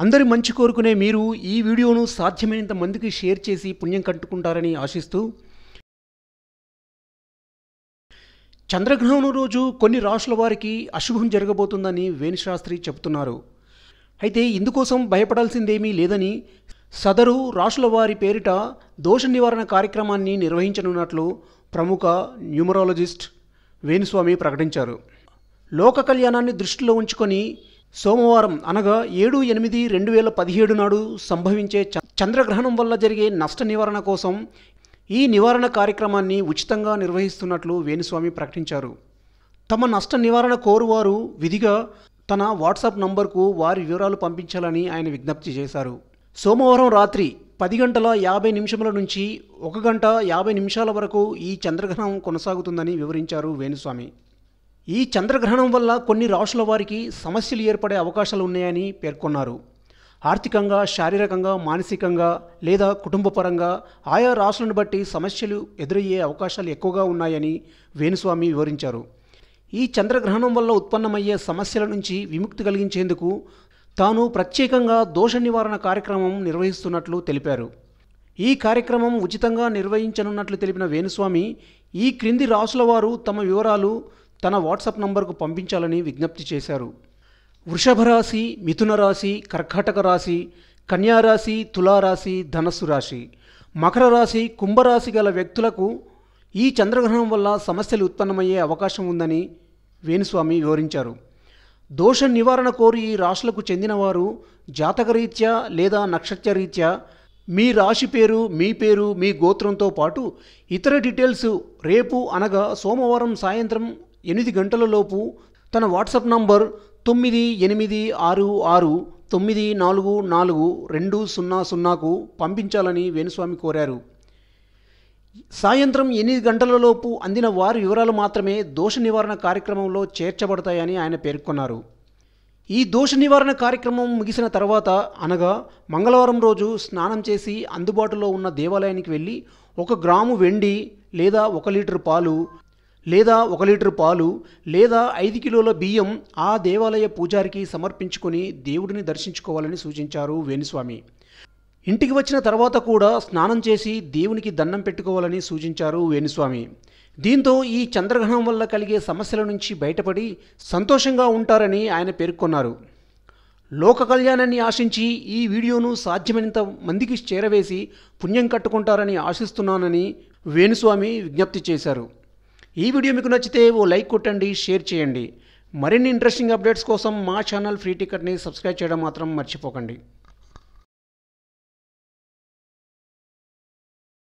అందరి మంచి కోరుకునే మీరు ఈ వీడియోను సాధ్యమైనంత మందికి షేర్ చేసి పుణ్యం కట్టుకుంటారని ఆశిస్తూ చంద్రగ్రహణం రోజు కొన్ని రాష్ట్రాల వారికి అశుభం జరగబోతుందని వేణుశాస్త్రి చెబుతున్నారు. అయితే ఇందుకోసం భయపడాల్సిందేమీ లేదని సదరు రాష్ట్రాల వారి పేరిట దోష నివారణ కార్యక్రమాన్ని నిర్వహించనున్నట్లు ప్రముఖ న్యూమరాలజిస్ట్ వేణుస్వామి ప్రకటించారు. లోక కళ్యాణాన్ని దృష్టిలో ఉంచుకొని సోమవారం అనగా ఏడు ఎనిమిది రెండు వేల పదిహేడు నాడు సంభవించే చంద్రగ్రహణం వల్ల జరిగే నష్ట నివారణ కోసం ఈ నివారణ కార్యక్రమాన్ని ఉచితంగా నిర్వహిస్తున్నట్లు వేణుస్వామి ప్రకటించారు. తమ నష్ట నివారణ కోరువారు విధిగా తన వాట్సాప్ నంబర్కు వారి వివరాలు పంపించాలని ఆయన విజ్ఞప్తి చేశారు. సోమవారం రాత్రి పది గంటల యాభై నిమిషముల నుంచి ఒక గంట యాభై నిమిషాల వరకు ఈ చంద్రగ్రహణం కొనసాగుతుందని వివరించారు వేణుస్వామి. ఈ చంద్రగ్రహణం వల్ల కొన్ని రాష్ట్రాల వారికి సమస్యలు ఏర్పడే అవకాశాలు ఉన్నాయని పేర్కొన్నారు. ఆర్థికంగా శారీరకంగా మానసికంగా లేదా కుటుంబపరంగా ఆయా రాష్ట్రాలను బట్టి సమస్యలు ఎదురయ్యే అవకాశాలు ఎక్కువగా ఉన్నాయని వేణుస్వామి వివరించారు. ఈ చంద్రగ్రహణం వల్ల ఉత్పన్నమయ్యే సమస్యల నుంచి విముక్తి కలిగించేందుకు తాను ప్రత్యేకంగా దోష నివారణ కార్యక్రమం నిర్వహిస్తున్నట్లు తెలిపారు. ఈ కార్యక్రమం ఉచితంగా నిర్వహించనున్నట్లు తెలిపిన వేణుస్వామి ఈ క్రింది రాసుల వారు తమ వివరాలు తన వాట్సాప్ నంబర్కు పంపించాలని విజ్ఞప్తి చేశారు. వృషభ రాశి మిథున రాశి కర్కాటక రాశి కన్యారాశి తులారాశి ధనస్సు రాశి. మకర రాశి కుంభరాశి గల వ్యక్తులకు ఈ చంద్రగ్రహణం వల్ల సమస్యలు ఉత్పన్నమయ్యే అవకాశం ఉందని వేణుస్వామి వివరించారు. దోష నివారణ కోరి ఈ రాశులకు చెందినవారు జాతకరీత్యా లేదా నక్షత్రరీత్యా మీ రాశి పేరు మీ పేరు మీ గోత్రంతో పాటు ఇతర డీటెయిల్స్ రేపు అనగా సోమవారం సాయంత్రం ఎనిమిది గంటలలోపు తన వాట్సాప్ నంబర్ తొమ్మిది ఎనిమిది ఆరు ఆరు తొమ్మిది నాలుగు నాలుగు రెండు సున్నా సున్నాకు పంపించాలని వేణుస్వామి కోరారు. సాయంత్రం ఎనిమిది గంటలలోపు అందిన వారి వివరాలు మాత్రమే దోష నివారణ కార్యక్రమంలో చేర్చబడతాయని ఆయన పేర్కొన్నారు. ఈ దోష నివారణ కార్యక్రమం ముగిసిన తర్వాత అనగా మంగళవారం రోజు స్నానం చేసి అందుబాటులో ఉన్న దేవాలయానికి వెళ్ళి ఒక గ్రాము వెండి లేదా ఒక లీటర్ పాలు లేదా ఒక లీటర్ పాలు లేదా ఐదు కిలోల బియ్యం ఆ దేవాలయ పూజారికి సమర్పించుకొని దేవుడిని దర్శించుకోవాలని సూచించారు వేణుస్వామి. ఇంటికి వచ్చిన తర్వాత కూడా స్నానం చేసి దేవునికి దండం పెట్టుకోవాలని సూచించారు వేణుస్వామి. దీంతో ఈ చంద్రగ్రహణం వల్ల కలిగే సమస్యల నుంచి బయటపడి సంతోషంగా ఉంటారని ఆయన పేర్కొన్నారు. లోక కళ్యాణాన్ని ఆశించి ఈ వీడియోను సాధ్యమైనంత మందికి చేరవేసి పుణ్యం కట్టుకుంటారని ఆశిస్తున్నానని వేణుస్వామి విజ్ఞప్తి చేశారు. ఈ వీడియో మీకు నచ్చితే ఓ లైక్ కొట్టండి షేర్ చేయండి. మరిన్ని ఇంట్రెస్టింగ్ అప్డేట్స్ కోసం మా ఛానల్ ఫ్రీ టికెట్ని సబ్స్క్రైబ్ చేయడం మాత్రం మర్చిపోకండి.